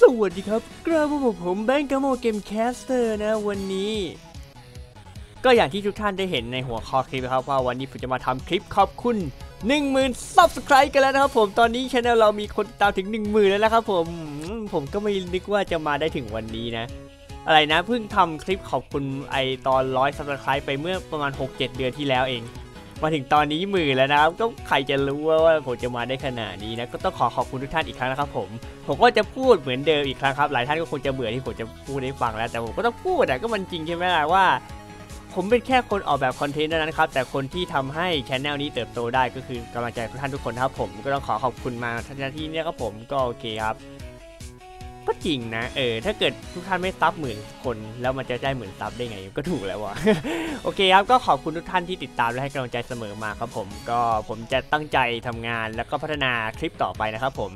สวัสดีครับกระผมผมแบงก์กาโมเกมแคสเตอร์นะวันนี้ ก็อย่างที่ทุกท่านได้เห็นในหัวข้อคลิปนะครับว่าวันนี้ผมจะมาทำคลิปขอบคุณ 10,000 Subscribe กันแล้วนะครับผมตอนนี้ช anel เรามีคนตามถึง 10,000 แล้วนะครับผมอืมผมก็ไม่นึกว่าจะมาได้ถึงวันนี้นะ อะไรนะเพิ่งทำคลิปขอบคุณไอตอนร้อย Subscribe ไปเมื่อประมาณ 6-7 เดือนที่แล้วเอง มาถึงตอนนี้หมื่นแล้วนะครับ ก็ใครจะรู้ว่าผมจะมาได้ขนาดนี้นะ ก็ต้องขอขอบคุณทุกท่านอีกครั้งนะครับผม ผมก็จะพูดเหมือนเดิมอีกครั้งครับ หลายท่านก็คงจะเบื่อที่ผมจะพูดให้ฟังแล้ว แต่ผมก็ต้องพูดอะก็มันจริงใช่ไหมล่ะว่า ผมเป็นแค่คนออกแบบคอนเทนต์เท่านั้นครับ แต่คนที่ทำให้ช anel นี้เติบโตได้ก็คือกำลังใจของท่านทุกคนครับผม ก็ต้องขอขอบคุณมาทันทีนี้ครับผม ก็โอเคครับ ก็จริงนะ เออ ถ้าเกิดทุกท่านไม่ซับหมื่นคน แล้วมันจะได้หมื่นซับได้ไง ก็ถูกแล้ววะโอเคครับ ก็ขอบคุณทุกท่านที่ติดตามและให้กำลังใจเสมอมาครับผม ก็ผมจะตั้งใจทำงานแล้วก็พัฒนาคลิปต่อไปนะครับผม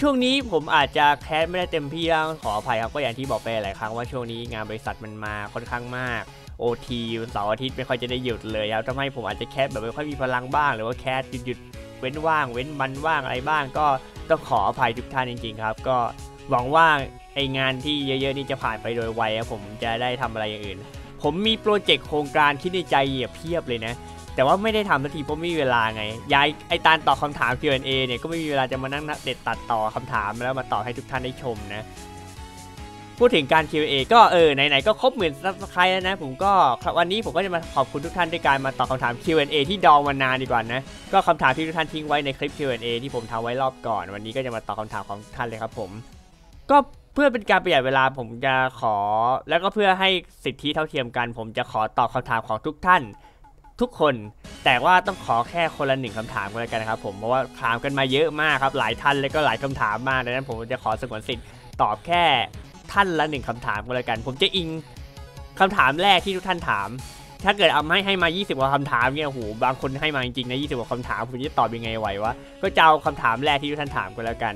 ช่วงนี้ผมอาจจะแคสไม่ได้เต็มที่แล้วขออภัยครับก็อย่างที่บอกไปหลายครั้งว่าช่วงนี้งานบริษัทมันมาค่อนข้างมากโอทีเสาร์อาทิตย์ไม่ค่อยจะได้หยุดเลยครับทำให้ผมอาจจะแคสแบบไม่ค่อยมีพลังบ้าง หรือว่าแคสหยุดหยุดเว้นว่าง เว้นวันว่างอะไรบ้าง ก็ต้องขออภัยทุกท่านจริงๆครับ ก็ หวังว่าไองานที่เยอะๆนี้จะผ่านไปโดยไวครับผมจะได้ทำอะไรอย่างอื่น ผมมีโปรเจกต์โครงการคิดในใจเหยียบเพียบเลยนะ แต่ว่าไม่ได้ทำสักทีเพราะไม่มีเวลาไงยายไอตานตอบคำถาม Q&A เนี่ยก็ไม่มีเวลาจะมานั่งเด็ดตัดต่อคำถามแล้วมาตอบให้ทุกท่านได้ชมนะพูดถึงการ Q&A ก็เออไหนๆก็ครบหมื่นซับสไครต์แล้วนะ ผมก็วันนี้ผมก็จะมาขอบคุณทุกท่านด้วยการมาตอบคำถาม Q&A ที่ดองมานานดีกว่านะ ก็คำถามที่ทุกท่านทิ้งไว้ในคลิป Q&A ที่ผมทำไว้รอบก่อน วันนี้ก็จะมาตอบคำถามของท่านเลยครับผม ก็เพื่อเป็นการประหยัดเวลาผมจะขอ แล้วก็เพื่อให้สิทธิเท่าเทียมกัน ผมจะขอตอบคำถามของทุกท่านทุกคน แต่ว่าต้องขอแค่คนละหนึ่งคำถามก็แล้วกันนะครับผมเพราะว่าถามกันมาเยอะมากครับ หลายท่านแล้วก็หลายคำถามมากดังนั้นผมจะขอสงวนสิทธิ์ตอบแค่ท่านละหนึ่งคำถามก็แล้วกัน ผมจะอิงคำถามแรกที่ทุกท่านถาม ถ้าเกิดเอาให้ให้มา 20กว่าคำถามเนี่ยโหบางคนให้มาจริงๆนะ20กว่าคำถามผมจะตอบยังไงไหววะก็จะเอาคำถามแรกที่ทุกท่านถามก็แล้วกัน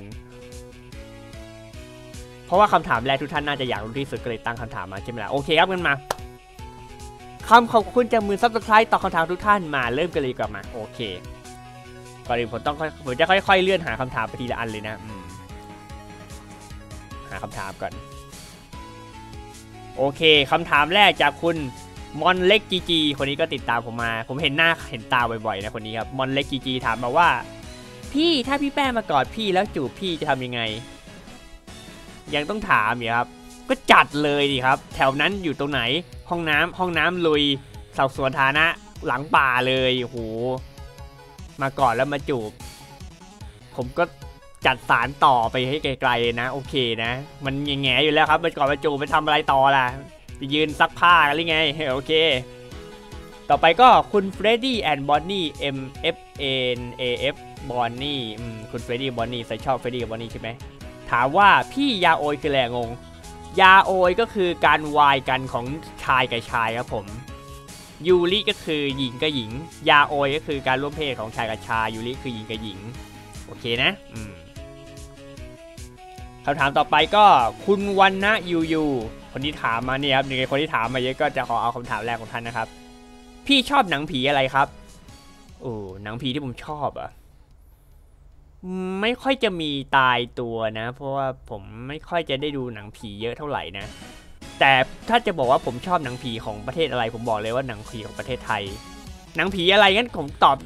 ราะว่าคำถามแรกทุกท่านน่าจะอยากรู้ที่สุดก็เลยตั้งคำถามมาใช่ไหมล่ะโอเคครับกันมาคำขอบคุณจากมือซับสไครต์ต่อบคำถามทุกท่านมาเริ่มกันเลยดีกว่อนมาโอเคก่อนอื่นผมต้องผมจะค่อย ๆ เลื่อนหาคำถามไปทีละอันเลยนะหาคำถามก่อน โอเคคำถามแรกจากคุณมอนเล็กจีจีคนนี้ก็ติดตามผมมา ผมเห็นหน้าเห็นตาบ่อยๆนะคนนี้ครับมอนเล็กจีจีถามมาว่า พี่ถ้าพี่แป้มากอดพี่แล้วจูบพี่จะทำยังไง ยังต้องถามอีกครับ ก็จัดเลยดิครับ แถวนั้นอยู่ตรงไหน ห้องน้ำห้องน้ำลุยสอบสวนฐานะหลังป่าเลยโหมาก่อนแล้วมาจูบ ผมก็จัดสารต่อไปให้ไกลๆนะ โอเคนะ มันแง่ๆอยู่แล้วครับมันก่อนมาจูบไปทำอะไรต่อล่ะไปยืนซักผ้ากันหรือไงโอเค ต่อไปก็คุณเฟรดดี้แอนด์บอนนี่ M F N A F บอนนี่คุณเฟรดดี้บอนนี่ใส่ชอบเฟรดดี้กับบอนนี่ใช่ไหม ถามว่าพี่ยาโอยคือแหลงง ยาโอยก็คือการวายกันของชายกับชายครับผม ยูริก็คือหญิงกับหญิง ยาโอยก็คือการร่วมเพศของชายกับชาย ยูริคือหญิงกับหญิง โอเคนะ อืมคำถามต่อไปก็คุณวันนะยูยูคนที่ถามมาเนี่ยครับหนึ่งในคนที่ถามมาเยอะก็จะขอเอาคำถามแรกของท่านนะครับ พี่ชอบหนังผีอะไรครับโอ้หนังผีที่ผมชอบอะ ไม่ค่อยจะมีตายตัวนะ เพราะว่าผมไม่ค่อยจะได้ดูหนังผีเยอะเท่าไหร่นะ แต่ถ้าจะบอกว่าผมชอบหนังผีของประเทศอะไร ผมบอกเลยว่าหนังผีของประเทศไทย หนังผีอะไรงั้นผมตอบ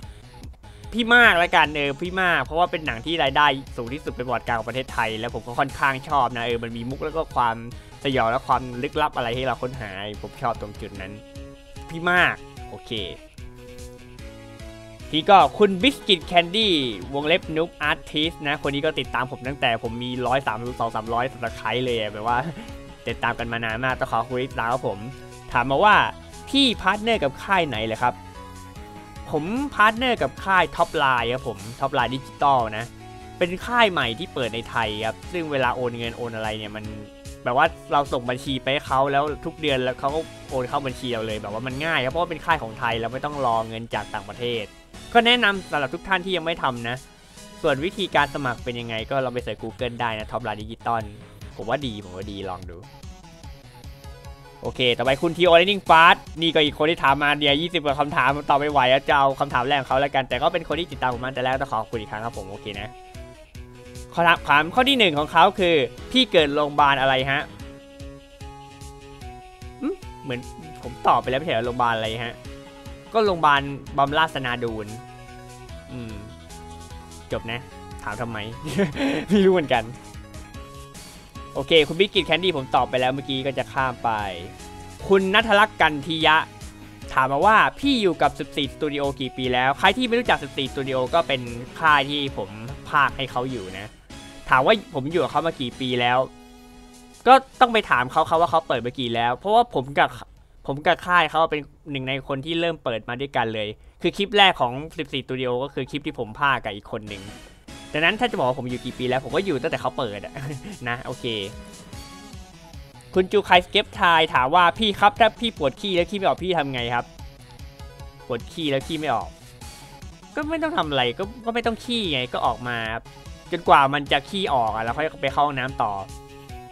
พี่มากแล้วกันเออพี่มาก เพราะว่าเป็นหนังที่รายได้สูงที่สุดเป็นประวัติการของประเทศไทย แล้วผมก็ค่อนข้างชอบนะเออมันมีมุกแล้วก็ความสยองและความลึกลับอะไรให้เราค้นหาผมชอบตรงจุดนั้น พี่มากโอเค ที่ก็คุณบิสกิตแคนดี้วงเล็บนุ๊กอาร์ติสนะ คนนี้ก็ติดตามผมตั้งแต่ผมมีร้อยสามสองสามร้อยสับสไครเลยแบบว่า ติดตามกันมานานมากต้องขอคุยตามผม ถามมาว่าพี่พาร์ทเนอร์กับค่ายไหนเลยครับ ผมพาร์ทเนอร์กับค่ายท็อปไลน์ครับผมท็อปไลน์ดิจิตอลนะ เป็นค่ายใหม่ที่เปิดในไทยครับ ซึ่งเวลาโอนเงินโอนอะไรเนี่ยมันแบบว่าเราส่งบัญชีไปให้เขาแล้วทุกเดือนแล้วเขาก็โอนเข้าบัญชีเราเลย แบบว่ามันง่ายครับเพราะว่าเป็นค่ายของไทยแล้วไม่ต้องรอเงินจากต่างประเทศ ก็แนะนำสำหรับทุกท่านที่ยังไม่ทำนะ ส่วนวิธีการสมัครเป็นยังไง ก็ลองไปเสิร์ช Google ได้นะท็อปไลน์ดิจิตอลผมว่าดีผมว่าดีลองดู โอเค ต่อไปคุณทีโอเลนิ่งฟาสนี่ก็อีกคนที่ถามมาเดียว20กว่าคำถามตอบไม่ไหวจะเอาคำถามแรกของเขาแล้วกัน แต่ก็เป็นคนที่ติดตามผมมาแต่แรกต้องขอบคุณอีกครั้งครับผมโอเคนะขอถามข้อที่หนึ่งของเขาคือ พี่เกิดโรงพยาบาลอะไรฮะอืมเหมือนผมตอบไปแล้วไม่ใช่โรงพยาบาลอะไรฮะ ก็โรงพยาบาลบำราศนาดูนอืม จบนะ ถามทำไม ไม่รู้เหมือนกัน โอเค คุณบิ๊กกิตแคนดี้ผมตอบไปแล้วเมื่อกี้ก็จะข้ามไป คุณนัทลักษณ์กันทิยะ ถามมาว่าพี่อยู่กับ 14สตูดิโอกี่ปีแล้ว ใครที่ไม่รู้จัก 14สตูดิโอก็เป็นค่ายที่ผมภาคให้เขาอยู่นะ ถามว่าผมอยู่กับเขามากี่ปีแล้วก็ต้องไปถามเขาเขาว่าเขาเปิดมากี่แล้ว เพราะว่าผมกับ ผมกับค่ายเขาเป็นหนึ่งในคนที่เริ่มเปิดมาด้วยกันเลย คือคลิปแรกของ 14สตูดิโอก็คือคลิปที่ผมภากับอีกคนหนึ่งดังนั้นถ้าจะบอกว่าผมอยู่กี่ปีแล้วผมก็อยู่ตั้งแต่เขาเปิดอะนะโอเค คุณจูไคสเก็ปทายถามว่าพี่ครับถ้าพี่ปวดขี้แล้วขี้ไม่ออกพี่ทำไงครับ ปวดขี้แล้วขี้ไม่ออก ก็ไม่ต้องทำอะไรก็ก็ไม่ต้องขี้ไงก็ออกมาจนกว่ามันจะขี้ออกอะแล้วค่อยไปเข้าห้องน้ำต่อ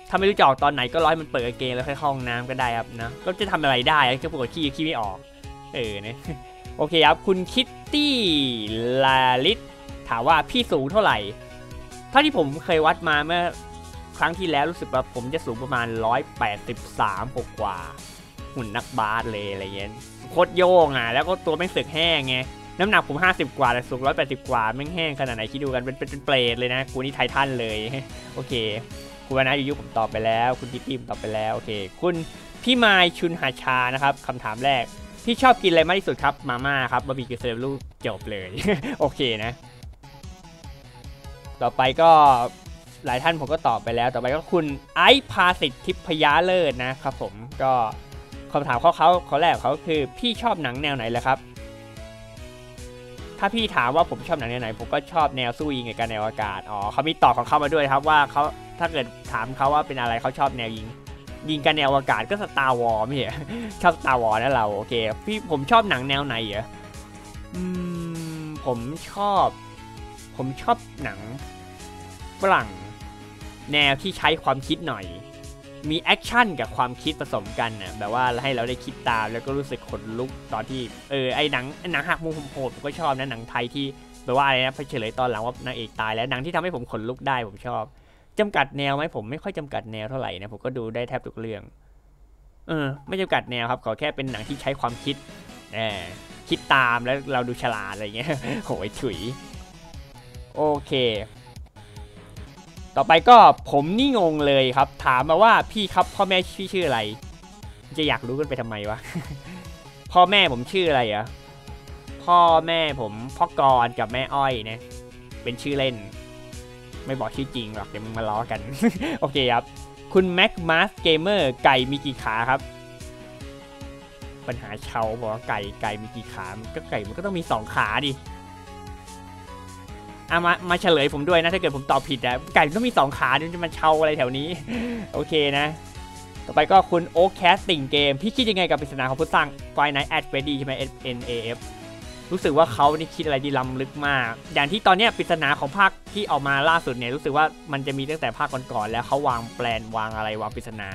ถ้าไม่รู้จะออกตอนไหนก็รอให้มันเปิดเกงแล้วค่อยเข้าห้องน้ำก็ได้ครับนะก็จะทำอะไรได้แค่ปวดขี้ขี้ไม่ออก เออเนี่ยโอเคครับ คุณคิตตี้ลาลิสถามว่าพี่สูงเท่าไหร่ เท่าที่ผมเคยวัดมาเมื่อครั้งที่แล้วรู้สึกว่าผมจะสูงประมาณ 183กว่า หุ่นนักบาสเลยอะไรเงี้ยโคตรโยงอะ แล้วก็ตัวแม่งสึกแห้งไง น้ำหนักผม 50 กว่าแต่สูง 180 กว่าแม่งแห้งขนาดไหนคิดดูกันเป็นเป็นเป็นเปรตเลยนะ กูนี่ไททันเลย โอเค คุณวานะยูยูผมตอบไปแล้ว คุณทิตตี้ผมตอบไปแล้วโอเค คุณพี่มายชุนหาชานะครับคำถามแรกพี่ชอบกินอะไรมากที่สุดครับมาม่าครับบะหมี่กึ่งสำเร็จรูปจบเลย โอเคนะ ต่อไปก็หลายท่านผมก็ตอบไปแล้ว ต่อไปก็คุณไอซ์พาสิทธิพยาเลิศนะครับผมก็คำถามเขาเขาเขาแรกเขาคือ พี่ชอบหนังแนวไหนเลยครับ ถ้าพี่ถามว่าผมชอบหนังแนวไหน ผมก็ชอบแนวสู้ยิงกับการแนวอากาศอ๋อเขามีตอบของเขามาด้วยครับว่าเขา ถ้าเกิดถามเขาว่าเป็นอะไรเขาชอบแนวยิง ยิงกันแนวอากาศก็สตาร์วอร์ไม่ใช่เหรอชอบสตาร์วอร์นะเราโอเค พี่ผมชอบหนังแนวไหนเหรออืมผมชอบ ผมชอบหนังฝรั่งแนวที่ใช้ความคิดหน่อย มีแอคชั่นกับความคิดผสมกันน่ะแบบว่าให้เราได้คิดตามแล้วก็รู้สึกขนลุกตอนที่เออไอหนังหนังหักมุมโหดผมก็ชอบนะหนังไทยที่แบบว่าอะไรนะเฉลยตอนหลังว่านางเอกตายแล้วหนังที่ทำให้ผมขนลุกได้ผมชอบ จำกัดแนวไหมผมไม่ค่อยจำกัดแนวเท่าไหร่นะผมก็ดูได้แทบทุกเรื่อง เออ ไม่จำกัดแนวครับขอแค่เป็นหนังที่ใช้ความคิดแหมคิดตามแล้วเราดูฉลาดอะไรเงี้ยโหยถุย โอเค ต่อไปก็ผมนี่งงเลยครับ ถามมาว่าพี่ครับพ่อแม่ชื่อชื่ออะไร จะอยากรู้กันไปทำไมวะพ่อแม่ผมชื่ออะไรอะพ่อแม่ผมพ่อกรกับแม่อ้อยนะเป็นชื่อเล่น ไม่บอกชื่อจริงหรอกเดี๋ยวมึงมาล้อกัน โอเคครับ คุณแม็กมาสเกมเมอร์ไก่มีกี่ขาครับ ปัญหาเชาบอกว่าไก่ไก่มีกี่ขามก็ไก่มันก็ต้องมีสองขาดิอามามาเฉลยผมด้วยนะถ้าเกิดผมตอบผิดอะไก่มันต้องมีสองขาดิมันจะมาเชาอะไรแถวนี้ โอเคนะ ต่อไปก็คุณโอ๊คแคสติงเกมพี่คิดยังไงกับปริศนาของผู้สร้างไฟไนท์แอดเฟรดี้ใช่ไหม N A F รู้สึกว่าเขานี่คิดอะไรที่ล้ำลึกมาก อย่างที่ตอนนี้ปริศนาของภาคที่ออกมาล่าสุดเนี่ยรู้สึกว่ามันจะมีตั้งแต่ภาคก่อนๆแล้วเขาวางแปลนวางอะไรวางปริศนา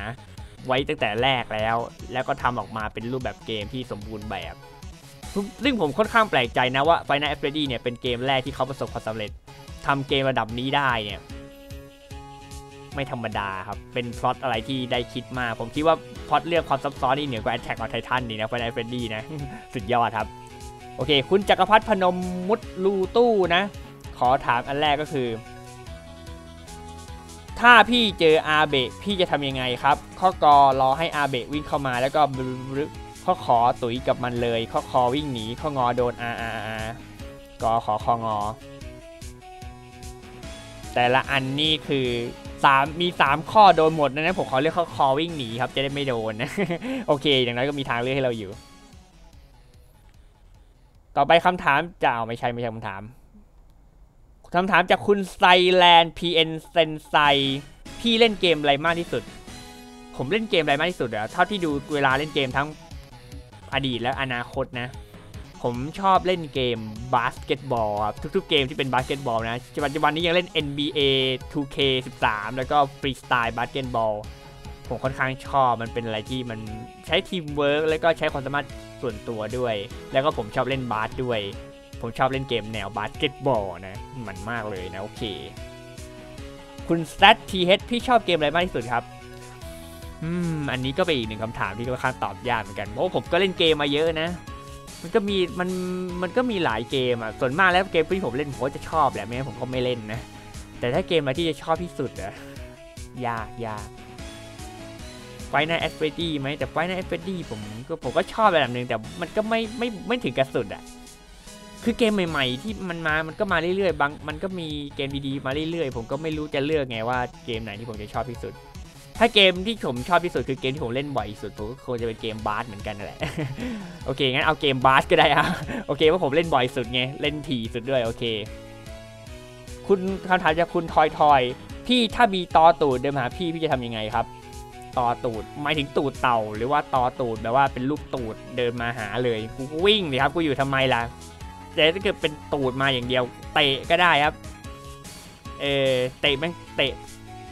ไว้ตั้งแต่แรกแล้ว แล้วก็ทำออกมาเป็นรูปแบบเกมที่สมบูรณ์แบบซึ่งผมค่อนข้างแปลกใจนะว่า Final Fantasy เนี่ยเป็นเกมแรกที่เขาประสบความสำเร็จทำเกมระดับนี้ได้เนี่ยไม่ธรรมดาครับ เป็นพล็อตอะไรที่ได้คิดมา ผมคิดว่าพล็อตเรื่องความซับซ้อนนี่เหนือกว่า Attack on Titan นี่นะ Final Fantasy นะ สุดยอดครับ อเคคุณจักรพัฒน์พนมมุดลูตู้นะ ขอถามอันแรกก็คือ ถ้าพี่เจออาเบะพี่จะทำยังไงครับ ข้อกอรอให้อาเบะวิ่งเข้ามาแล้วก็ข้อขอตุ๋ยกับมันเลย ข้อคอวิ่งหนีข้องอโดนอาอาอากอขอคองอ แต่ละอันนี่คือสามมีสามข้อโดนหมดนะนะผมขอเลือกข้อคอวิ่งหนีครับจะได้ไม่โดนนะโอเค อย่างน้อยก็มีทางเลือกให้เราอยู่ ต่อไปคำถามจะเอาไม่ใช่ไม่ใช่คำถามคำถามจากคุณไซแลนด์ PN เซนไซพี่เล่นเกมอะไรมากที่สุด ผมเล่นเกมอะไรมากที่สุดอเท่าที่ดูเวลาเล่นเกมทั้งอดีตและอนาคตนะ ผมชอบเล่นเกมบาสเกตบอลครับทุกๆเกมที่เป็นบาสเกตบอลนะปัจจุบันนี้ยังเล่น NBA 2K13 แล้วก็ฟรี ผมค่อนข้างชอบมันเป็นอะไรที่มันใช้ทีมเวิร์กแล้วก็ใช้ความสามารถส่วนตัวด้วย แล้วก็ผมชอบเล่นบาสด้วย ผมชอบเล่นเกมแนวบาสเกตบอลนะมันมากเลยนะโอเค คุณ s t t h พี่ชอบเกมอะไรมากที่สุดครับอืมอันนี้ก็เป็นอีกหนึ่งคำถามที่ค่อนข้างตอบยากเหมือนกันเพราะผมก็เล่นเกมมาเยอะนะ มันก็มีมันมันก็มีหลายเกมอะส่วนมากแล้วเกมที่ผมเล่นผมก็จะชอบแหละไม่งั้นผมก็ไม่เล่นนะแต่ถ้าเกมอะไรที่จะชอบที่สุดอะยากยาก ไฟในแอสเฟดี้ไหมแต่ไฟในแอสเฟดี้ผมก็ผมก็ชอบแบบหนึ่งแต่มันก็ไม่ไม่ไม่ถึงกับสุดอะคือเกมใหม่ๆที่มันมา มันก็มาเรื่อยๆ บาง มันก็มีเกมดีๆ มาเรื่อยๆ ผมก็ไม่รู้จะเลือกไงว่าเกมไหนที่ผมจะชอบที่สุด ถ้าเกมที่ผมชอบที่สุดคือเกมที่ผมเล่นบ่อยที่สุดผมก็คงจะเป็นเกมบาสเหมือนกันแหละ โอเคงั้นเอาเกมบาสก็ได้อะโอเคว่าผมเล่นบ่อยสุดไง เล่นถี่สุดด้วยโอเค คุณคำถามจากคุณทอยทอยพี่ถ้ามีตอตูดเดินมาหาพี่พี่จะทำยังไงครับ ตอตูดหมายถึงตูดเต่า หรือว่าตอตูดแบบว่าเป็นลูกตูดเดินมาหาเลยกูวิ่งเลยครับกูอยู่ทำไมล่ะแต่ถ้าเกิดเป็นตูดมาอย่างเดียว เตะก็ได้ครับ เออเตะแม่งเตะ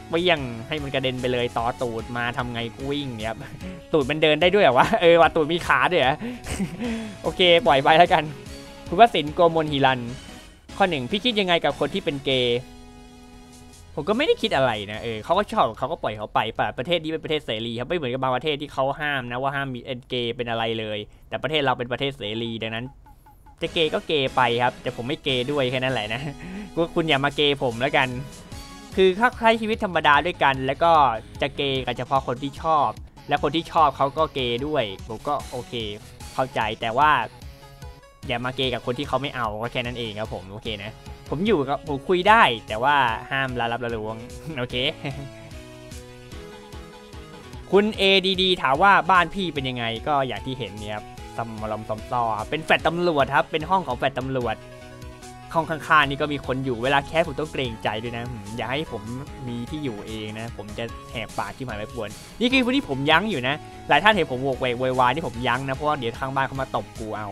เวี่ยงให้มันกระเด็นไปเลยต่อตูดมาทำไงกูวิ่งเนี่ยครับตูดมันเดินได้ด้วยเหรอวะเออว่าตูดมีขาด้วยเหรอโอเค ปล่อยไปแล้วกัน คุณวสินโกมลฮิรัน ข้อหนึ่งพี่คิดยังไงกับคนที่เป็นเกย์ ผมก็ไม่ได้คิดอะไรนะเออเขาก็ชอบเขาก็ปล่อยเขาไปป่ะประเทศนี้เป็นประเทศเสรีครับไม่เหมือนกับบางประเทศที่เขาห้ามนะว่าห้ามมีเอ็นเกย์เป็นอะไรเลย แต่ประเทศเราเป็นประเทศเสรีดังนั้น จะเกย์ก็เกย์ไปครับ แต่ผมไม่เกย์ด้วยแค่นั้นแหละนะก็คุณอย่ามาเกย์ผมแล้วกัน คือถ้าใช้ชีวิตธรรมดาด้วยกัน แล้วก็จะเกย์กับเฉพาะคนที่ชอบ และคนที่ชอบเขาก็เกย์ด้วยผมก็โอเค เข้าใจแต่ว่า อย่ามาเกย์กับคนที่เขาไม่เอาก็แค่นั้นเองครับผมโอเคนะ ผมอยู่กับผมคุยได้แต่ว่าห้ามละรับละลวง โอเค คุณ ADD ถามว่าบ้านพี่เป็นยังไงก็อย่างที่เห็นเนี่ยครับซัมลอมซอมซอเป็นแฟลตำรวจครับ เป็นห้องของแฟลตำรวจห้องข้างๆนี่ก็มีคนอยู่เวลาแคสผมต้องเกรงใจด้วยนะ อย่าให้ผมมีที่อยู่เองนะ ผมจะแหกปากที่หมายไปปวน นี่คือวันที่ผมยั้งอยู่นะ หลายท่านเห็นผมโวกเวกวยวายที่ผมยั้งนะ เพราะว่าเดี๋ยวข้างบ้านเขามาตบกูเอา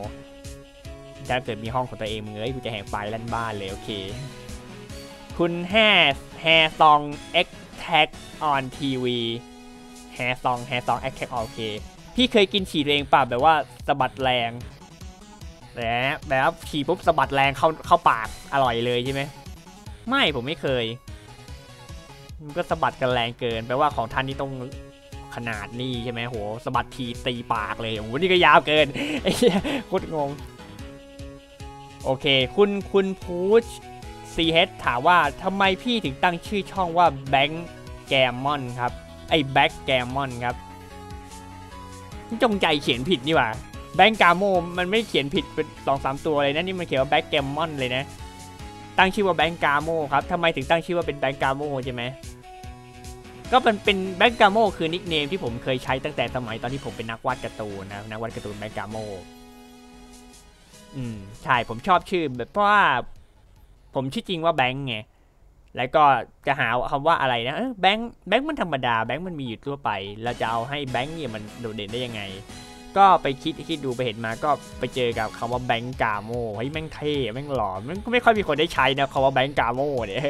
ถ้าเกิดมีห้องของตัวเองมึงเอ้ยกูจะแหกปากลั่นบ้านเลยโอเค คุณแฮแฮซองเอ็กแท็กออนทีวีแฮซองแฮซองเอ็กแท็กโอเคพี่เคยกินฉี่ตัวเองป่ะแบบว่าสะบัดแรงแบบแบบฉี่ปุ๊บสะบัดแรงเข้าเข้าปากอร่อยเลยใช่ไหมไม่ผมไม่เคย มันก็สะบัดกันแรงเกินแปลว่าของท่านนี่ต้องขนาดนี้ใช่ไหมโหสะบัดทีตีปากเลยโหนี่ก็ยาวเกินไอ้โคตรงง โอเค คุณคุณพูช CH ถามว่าทำไมพี่ถึงตั้งชื่อช่องว่าแบงค์แกมมอนครับ ไอ้แบ็กแกมมอนครับ จงใจเขียนผิดนี่หว่าแบงค์กาโมมันไม่เขียนผิดเป็นสองสามตัวเลยนะนี่มันเขียนว่าแบ็กแกมมอนเลยนะ ตั้งชื่อว่าแบงค์กาโมครับทำไมถึงตั้งชื่อว่าเป็นแบงค์กาโมใช่ไหมก็เป็นเป็นแบงค์กาโมคือนิกเนมที่ผมเคยใช้ตั้งแต่สมัยตอนที่ผมเป็นนักวาดการ์ตูนนะนักวาดการ์ตูนแบงค์กาโม อืมใช่ผมชอบชื่อแบบเพราะว่าผมชื่อจริงว่าแบงค์ไงแล้วก็จะหาคำว่าอะไรนะแบงค์แบงค์มันธรรมดาแบงค์มันมีอยู่ทั่วไป เราจะเอาให้แบงค์เนี่ยมันโดดเด่นได้ยังไง ก็ไปคิดคิดดูไปเห็นมาก็ไปเจอกับคำว่าแบงค์กาโมเฮ้ยแม่งเท่แม่งหล่อมันก็ไม่ค่อยมีคนได้ใช้นะคำว่าแบงค์กาโมเนี่ย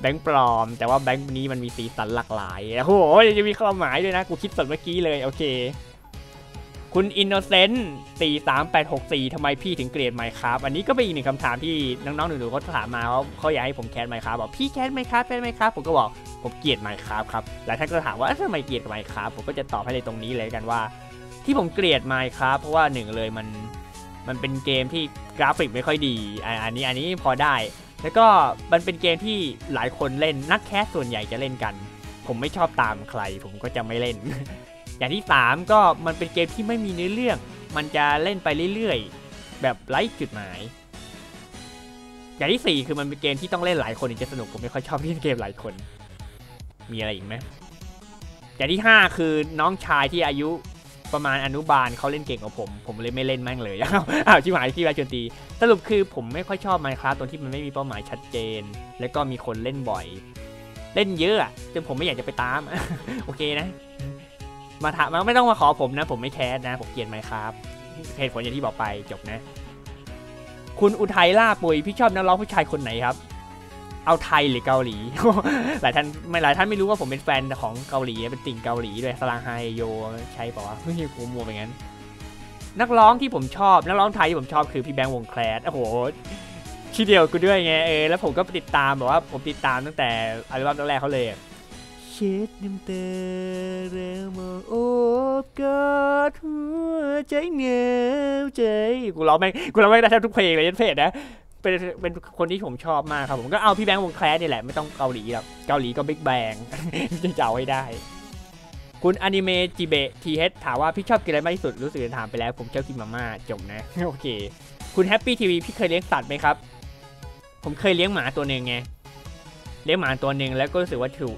แบงค์ปลอม แต่ว่าแบงค์นี้มันมีสีสันหลากหลายโอ้โหจะมีความหมายด้วยนะกูคิดสดเมื่อกี้เลยโอเค คุณอินโนเซนต์43864ทำไมพี่ถึงเกลียดไมค์ครับอันนี้ก็เป็นอีกหนึ่งคำถามที่น้องๆหนูๆเขาถามมาเขาเขาอยากให้ผมแคสไมค์ครับบอกพี่แคสไมค์ครับแคสไมค์ครับผมก็บอกผมเกลียดไมค์ครับครับหลายท่านก็ถามว่าทำไมเกลียดไมค์ครับผมก็จะตอบให้เลยตรงนี้เลยกันว่า ที่ผมเกลียดไมค์ครับเพราะว่าหนึ่งเลยมันมันเป็นเกมที่กราฟิกไม่ค่อยดีอันนี้อันนี้พอได้ แล้วก็มันเป็นเกมที่หลายคนเล่นนักแคสส่วนใหญ่จะเล่นกัน ผมไม่ชอบตามใคร ผมก็จะไม่เล่น อย่างที่ 3 ก็มันเป็นเกมที่ไม่มีเนื้อเรื่อง มันจะเล่นไปเรื่อยๆ แบบไร้จุดหมาย อย่างที่ 4 คือมันเป็นเกมที่ต้องเล่นหลายคนถึงจะสนุกผมไม่ค่อยชอบเล่นเกมหลายคน มีอะไรอีกไหมอย่างที่ 5 คือน้องชายที่อายุประมาณอนุบาลเขาเล่นเก่งกว่าผม ผมเลยไม่เล่นแม่งเลยอ้าวอ้าวชิบหายที่ราชนตี สรุปคือผมไม่ค่อยชอบ Minecraft ตรงที่มันไม่มีเป้าหมายชัดเจน แล้วก็มีคนเล่นบ่อย เล่นเยอะจนผมไม่อยากจะไปตาม โอเคนะ มาถามมาไม่ต้องมาขอผมนะ ผมไม่แคสนะ ผมเกลียดไหมครับเหตุผลอย่างที่บอกไปจบนะ คุณอุทัยล่าปุยพี่ชอบนักร้องผู้ชายคนไหนครับ เอาไทยหรือเกาหลี หลายท่านไม่หลายท่านไม่รู้ว่าผมเป็นแฟนของเกาหลีเป็นติ่งเกาหลีด้วยสลางไฮโยใช่ปะวะไม่ใช่กูมัวไปงั้น นักร้องที่ผมชอบนักร้องไทยที่ผมชอบคือพี่แบงค์วงแคลสโอ้โหชื่อเดียวกูด้วยไงเออแล้วผมก็ติดตามแบบว่าผมติดตามตั้งแต่อัลบั้มแรกเขาเลยเช็ดน้ำตาแล้วมอง ใจเหงาใจกูร้องแม่งกูร้องแม่งได้แทบทุกเพลงเลยยันเพจนะเป็นเป็นคนที่ผมชอบมากครับผมก็เอาพี่แบงค์วงแคลสนี่แหละไม่ต้องเกาหลีหรอกเกาหลีก็บิ๊กแบงจะเอาให้ได้ คุณอนิเมะจิเบะทีเฮดถามว่าพี่ชอบกินอะไรมากที่สุดรู้สึกจะถามไปแล้ว ผมชอบกินมาม่าจบนะโอเค คุณแฮปปี้ทีวีพี่เคยเลี้ยงสัตว์ไหมครับ ผมเคยเลี้ยงหมาตัวหนึ่งไงเลี้ยงหมาตัวหนึ่งแล้วก็รู้สึกว่าถูก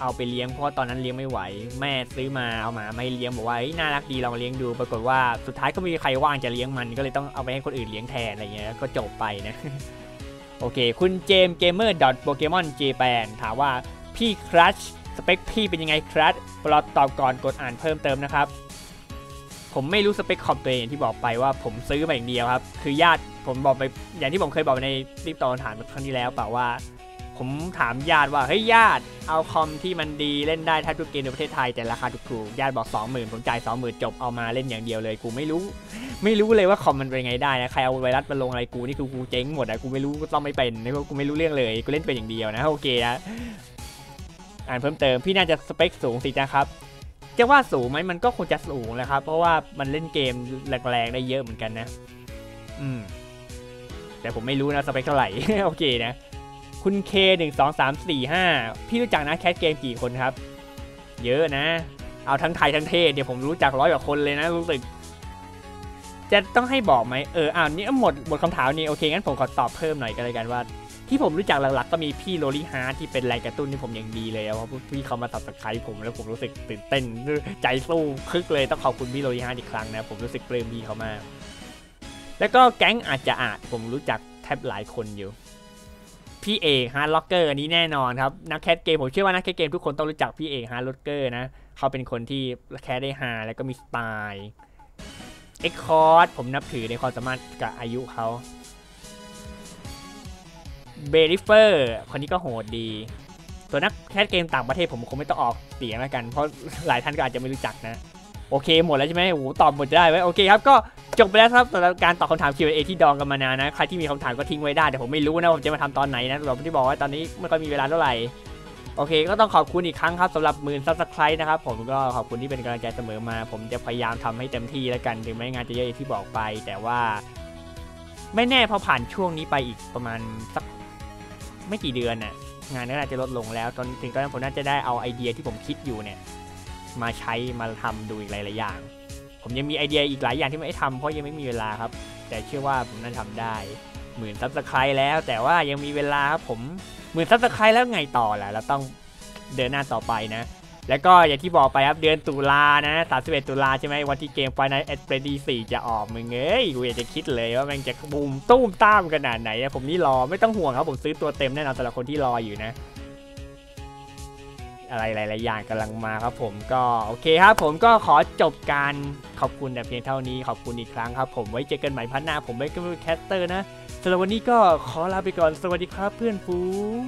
เอาไปเลี้ยงเพราะว่าตอนนั้นเลี้ยงไม่ไหว แม่ซื้อมาเอาหมาไม่เลี้ยงบอกว่าน่ารักดีลองเลี้ยงดูปรากฏว่าสุดท้ายก็ไม่มีใครว่างจะเลี้ยงมันก็เลยต้องเอาไปให้คนอื่นเลี้ยงแทนอะไรเงี้ยก็จบไปนะโอเค คุณเจมเกมเมอร์ดอทโปเกมอนเจแปนถามว่าพี่ครัชสเปคพี่เป็นยังไงครัชรอตอบก่อนกดอ่านเพิ่มเติมนะครับ ผมไม่รู้สเปคคอมตัวเองอย่างที่บอกไปว่าผมซื้อมาอย่างเดียวครับ คือญาติผมบอกไปอย่างที่ผมเคยบอกไปในรีบตอนถามครั้งที่แล้วเปล่าว่า ผมถามญาติว่าเฮ้ยญาติเอาคอมที่มันดีเล่นได้ทบทุกเกมในประเทศไทยแต่ราคาถูกๆญาติบอก20,000ผมจ่าย20,000จบเอามาเล่นอย่างเดียวเลยกูไม่รู้ ไม่รู้เลยว่าคอมมันเป็นไงได้นะใครเอาไวรัสมาลงอะไรกูนี่คือกูเจ๊งหมดอะกูไม่รู้ก็ต้องไม่เป็นนะกูไม่รู้เรื่องเลยกูเล่นเป็นอย่างเดียวนะโอเคนะอ่านเพิ่มเติมพี่น่าจะสเปคสูงสินะครับจะว่าสูงไหมมันก็คงจะสูงแหละครับ เพราะว่ามันเล่นเกมแรงๆได้เยอะเหมือนกันนะ อืม แต่ผมไม่รู้นะสเปคเท่าไหร่ โอเคนะ คุณเคหนึ่งสองสามสี่ห้าพี่รู้จักนะแคสเกมกี่คนครับ เยอะนะ เอาทั้งไทยทั้งเทศเดี๋ยวผมรู้จักร้อยกว่าคนเลยนะรู้สึก จะต้องให้บอกไหมเอออ้าวนี่หมดหมดคำถามนี้โอเคงั้นผมขอตอบเพิ่มหน่อยกันเลยกันว่าที่ผมรู้จักหลักๆก็มีพี่โรลี่ฮาร์ทที่เป็นแรงกระตุ้นที่ผมอย่างดีเลยเพราะพี่เขามาตัดสกายผมแล้วผมรู้สึกตื่นเต้นใจสู้คึกเลยต้องขอบคุณพี่โรลี่ฮาร์ทอีกครั้งนะ ผมรู้สึกปลื้มพี่เขามาก แล้วก็แก๊งอาจจะอาจผมรู้จักแทบหลายคนอยู่ พี่เอกฮาร์ดล็อกเกอร์อันนี้แน่นอนครับ นักแคสเกมผมเชื่อว่านักแคสเกมทุกคนต้องรู้จักพี่เอกฮาร์ดล็อกเกอร์นะ เขาเป็นคนที่แคสได้ฮาแล้วก็มีสไตล์เอ็กคอร์ดผมนับถือในความสามารถกับอายุเขาเบริเฟอร์คนนี้ก็โหดดีส่วนนักแคสเกมต่างประเทศผมคงไม่ต้องออกเสียงแล้วกัน เพราะหลายท่านก็อาจจะไม่รู้จักนะ โอเคหมดแล้วใช่ไหมโอ้ตอบหมดได้ไว้โอเคครับก็จบไปแล้วครับสำหรับการตอบคำถาม Q&A ที่ดองกันมานานนะใครที่มีคำถามก็ทิ้งไว้ได้แต่ผมไม่รู้นะผมจะมาทำตอนไหนนะแบบที่บอกว่าตอนนี้ไม่ค่อยมีเวลาเท่าไหร่โอเค ก็ต้องขอบคุณอีกครั้งครับสำหรับหมื่นซับสไครต์นะครับผมก็ขอบคุณที่เป็นกำลังใจเสมอมา ผมจะพยายามทำให้เต็มที่แล้วกันถึงแม้งานจะเยอะที่บอกไป แต่ว่า ไม่แน่พอผ่านช่วงนี้ไปอีกประมาณสักไม่กี่เดือนน่ะงานก็น่าจะลดลงแล้ว ตอนถึงตอนนั้นผมน่าจะได้เอาไอเดียที่ผมคิดอยู่เนี่ย มาใช้มาทำดูอีกหลายๆอย่าง ผมยังมีไอเดียอีกหลายอย่างที่ไม่ได้ทำเพราะยังไม่มีเวลาครับ แต่เชื่อว่าผมน่าทำได้หมื่นซับสไครต์แล้ว แต่ว่ายังมีเวลาครับผมหมื่นซับสไครต์แล้วไงต่อล่ะเราต้องเดินหน้าต่อไปนะ แล้วก็อย่างที่บอกไปครับเดือนตุลานะ31ตุลาใช่ไหมวันที่เกม Final a d p r e d 4จะออกมึงเอ้ยกูอยากจะคิดเลยว่ามันจะบูมตุ้มต้ามขนาดไหนผมนี่รอไม่ต้องห่วงครับผมซื้อตัวเต็มแน่นอนสำหรับคนที่รออยู่นะ อะไรหลาย ๆ อย่างกำลังมาครับผมก็โอเคครับผมก็ขอจบการขอบคุณแต่เพียงเท่านี้ขอบคุณอีกครั้งครับผมไว้เจอกันใหม่พัฒนาผมไว้ก็เป็นแคสเตอร์นะสำหรับวันนี้ก็ขอลาไปก่อนสวัสดีครับเพื่อนฟูง